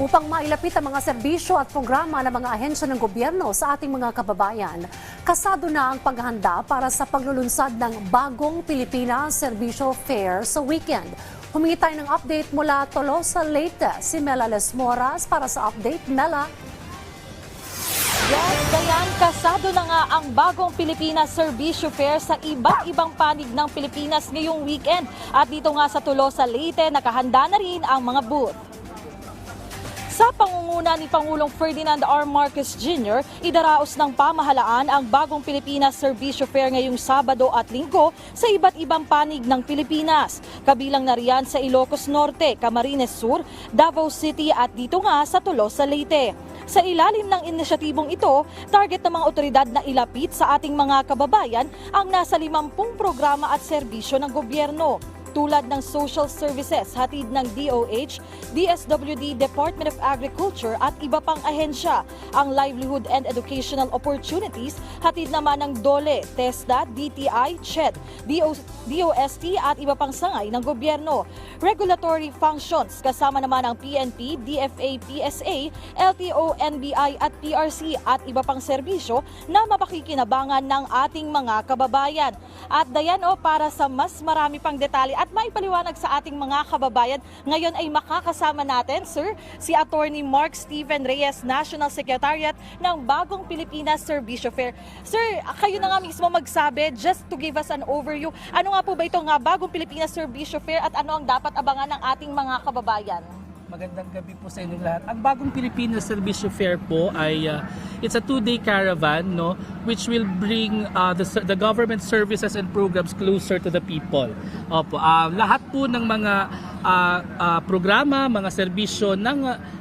upang mailapit ang mga serbisyo at programa ng mga ahensya ng gobyerno sa ating mga kababayan. Kasado na ang paghahanda para sa paglulunsad ng bagong Pilipinas Serbisyo Fair sa weekend. Humingi ng update mula Tolosa Leyte. Si Mela Lesmoras para sa update. Mela, Yes, Dayan, kasado na nga ang bagong Pilipinas Serbisyo Fair sa iba't ibang panig ng Pilipinas ngayong weekend. At dito nga sa Tulosa, Leyte, nakahanda na rin ang mga booth. Sa pangunguna ni Pangulong Ferdinand R. Marcos Jr., idaraos ng pamahalaan ang bagong Pilipinas Serbisyo Fair ngayong Sabado at Linggo sa iba't ibang panig ng Pilipinas. Kabilang na riyan sa Ilocos Norte, Camarines Sur, Davao City at dito nga sa Tolosa, Leyte. Sa ilalim ng inisyatibong ito, target ng mga otoridad na ilapit sa ating mga kababayan ang nasa 50 programa at serbisyo ng gobyerno tulad ng social services hatid ng DOH, DSWD, Department of Agriculture at iba pang ahensya. Ang livelihood and educational opportunities hatid naman ng DOLE, TESDA, DTI, CHED, DO, DOST at iba pang sangay ng gobyerno. Regulatory functions kasama naman ang PNP, DFA, PSA, LTO, NBI at PRC at iba pang serbisyo na mapakikinabangan ng ating mga kababayan. At dayan o para sa mas marami pang detalye at maipaliwanag sa ating mga kababayan, ngayon ay makakasama natin, sir, si Attorney Mark Stephen Reyes, National Secretariat ng Bagong Pilipinas Serbisyo Fair. Sir, kayo na nga mismo magsabi, just to give us an overview, ano nga po ba itong nga Bagong Pilipinas Serbisyo Fair at ano ang dapat abangan ng ating mga kababayan? Magandang gabi po sa inyo lahat. Ang bagong Pilipinas Servicio Fair po ay uh, it's a two-day caravan no which will bring uh, the the government services and programs closer to the people. Opo, ah, lahat po ng mga ah, ah, programa, mga serbisyo ng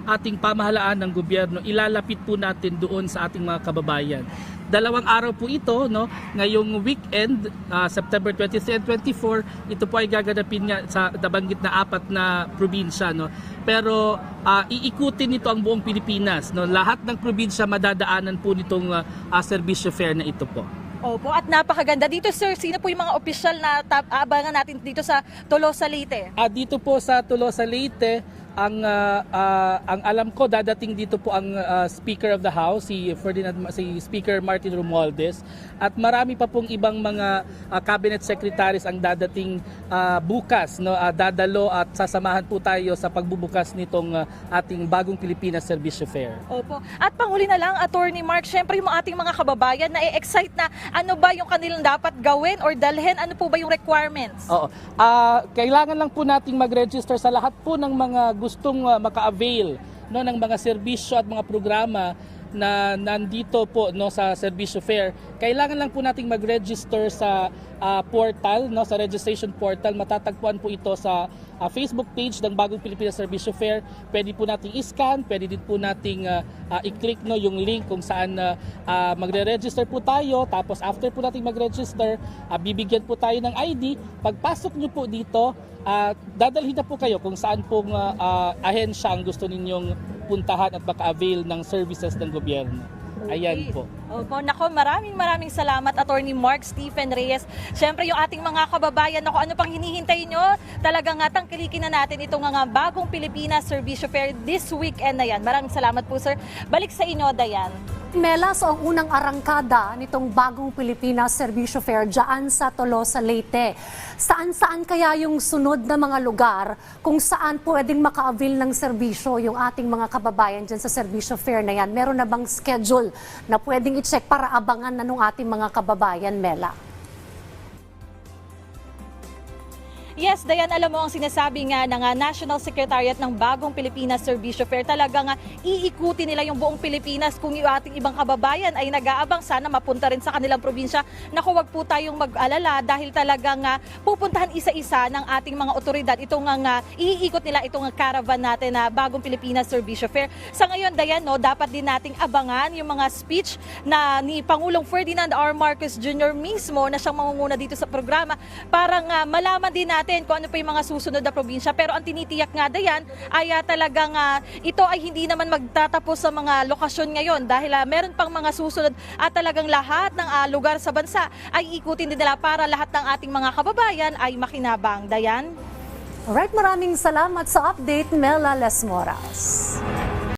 ating pamahalaan ng gobyerno ilalapit po natin doon sa ating mga kababayan. Dalawang araw po ito, no? Ngayong weekend, ah, September 23 and 24, ito po ay gaganapin nga sa nabanggit na apat na probinsya, no? Pero ah, iikutin nito ang buong Pilipinas, no? Lahat ng probinsya madadaanan po nitong ah, ah, serbisyo fair na ito po. Opo, at napakaganda. Dito sir, sino po yung mga opisyal na tap- abangan natin dito sa Tolosa, Leyte? Ah, dito po sa Tolosa Leyte, ang ah, ah, ang alam ko dadating dito po ang ah, Speaker of the House si Ferdinand si Speaker Martin Romualdez at marami pa pong ibang mga ah, cabinet secretaries ang dadating ah, bukas no Ah, dadalo at sasamahan po tayo sa pagbubukas nitong ah, ating bagong Pilipinas Service Fair. Opo. At panghuli na lang, Attorney Mark, syempre yung ating mga kababayan na excite na ano ba yung kanilang dapat gawin or dalhin, ano po ba yung requirements? Oo. Ah, kailangan lang po nating mag-register sa lahat po ng mga gustong ah, maka-avail no ng mga serbisyo at mga programa na nandito po no sa Serbisyo Fair. Kailangan lang po nating mag-register sa ah, portal no sa registration portal. Matatagpuan po ito sa ah, Facebook page ng Bagong Pilipinas Serbisyo Fair. Pwede po nating i-scan, pwede din po nating ah, ah, i-click no yung link kung saan ah, ah, magre-register po tayo. Tapos after po nating mag-register, ah, bibigyan po tayo ng ID. Pagpasok nyo po dito, ah, dadalhin na po kayo kung saan pong ah, ah, ahensya ang gusto ninyong puntahan at maka-avail ng services ng gobyerno. Ayan po. Opo, nako, maraming maraming salamat Attorney Mark Stephen Reyes. Siyempre yung ating mga kababayan, nako ano pang hinihintay nyo? Talagang nga tangkilikin na natin itong nga bagong Pilipinas Servicio Fair this weekend na yan. Maraming salamat po sir. Balik sa inyo, Dayan. Mela, so ang unang arangkada nitong bagong Pilipinas Serbisyo Fair dyan sa Tolosa, Leyte. Saan-saan kaya yung sunod na mga lugar kung saan pwedeng maka-avail ng serbisyo yung ating mga kababayan dyan sa Serbisyo Fair na yan? Meron na bang schedule na pwedeng i-check para abangan na nung ating mga kababayan, Mela? Yes, Dayan, alam mo ang sinasabi nga ng ah, National Secretariat ng Bagong Pilipinas Servicio Fair, talaga nga iikuti nila yung buong Pilipinas kung yung ating ibang kababayan ay nag-aabang sana mapunta rin sa kanilang probinsya. Naku, wag po tayong mag-alala dahil talagang nga pupuntahan isa-isa ng ating mga otoridad. Itong nga, nga iikot nila itong caravan natin na Bagong Pilipinas Servicio Fair. Sa ngayon, Dayan, no, dapat din nating abangan yung mga speech na ni Pangulong Ferdinand R. Marcos Jr. mismo na siyang mangunguna dito sa programa para nga malaman din natin kung ano pa yung mga susunod na probinsya. Pero ang tinitiyak nga dayan ay ah, talagang ah, ito ay hindi naman magtatapos sa mga lokasyon ngayon dahil ah, meron pang mga susunod at talagang lahat ng ah, lugar sa bansa ay ikutin din nila para lahat ng ating mga kababayan ay makinabang. Dayan? Alright, maraming salamat sa update, Mela Lesmoras.